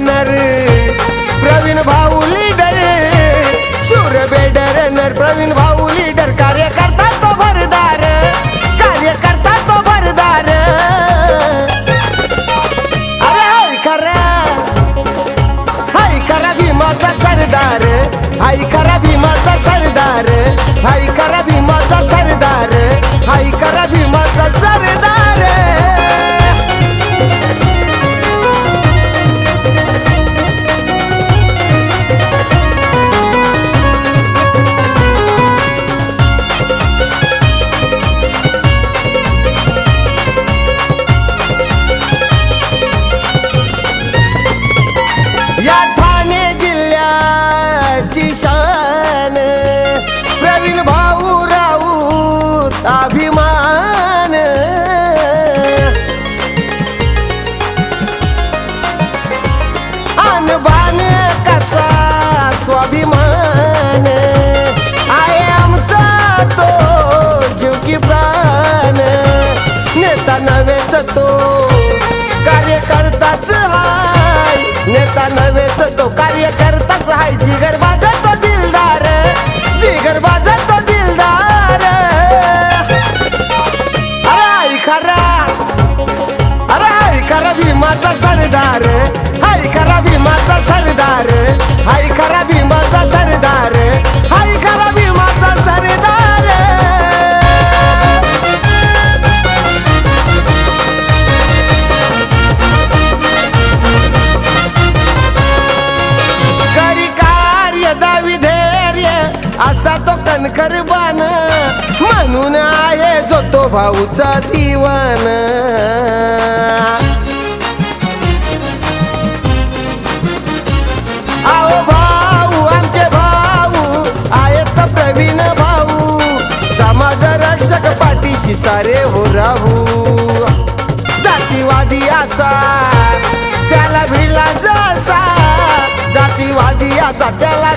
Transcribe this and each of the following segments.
না রে नेता नव्हेच तो. कार्यकर्ताच हाय. नेता नव्हेच तो कार्यकर्ता मन करबान. म्हणून आहे जो तो भाऊचा दिवान सारे हो राहू. जातीवादी असा त्याला भिला जातीवादी असा त्याला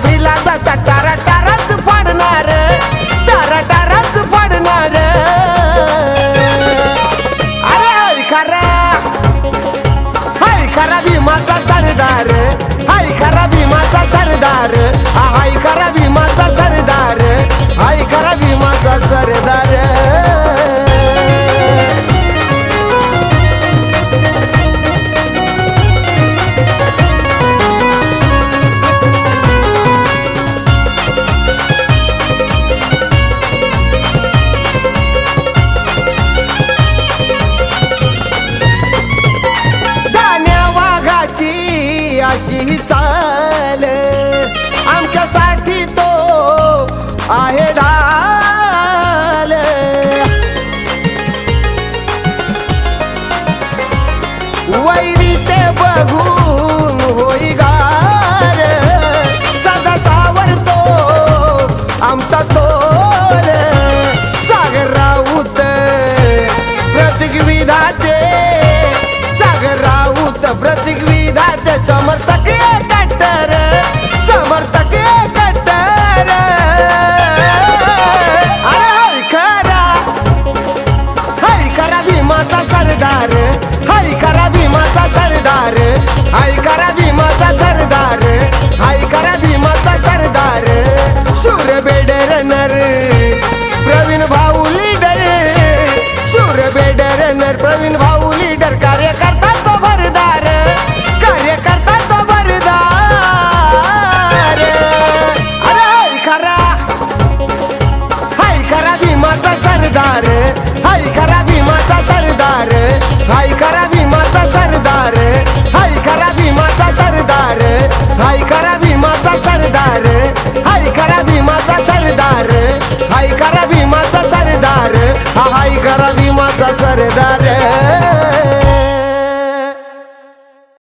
अशी चाल. आमच्यासाठी तो आहे डाल वैरी ते बघून होई गार. सदा सावरतो आमचा तो सागर राऊत प्रतीक सागर राऊत प्रतीक शोधात समर्थ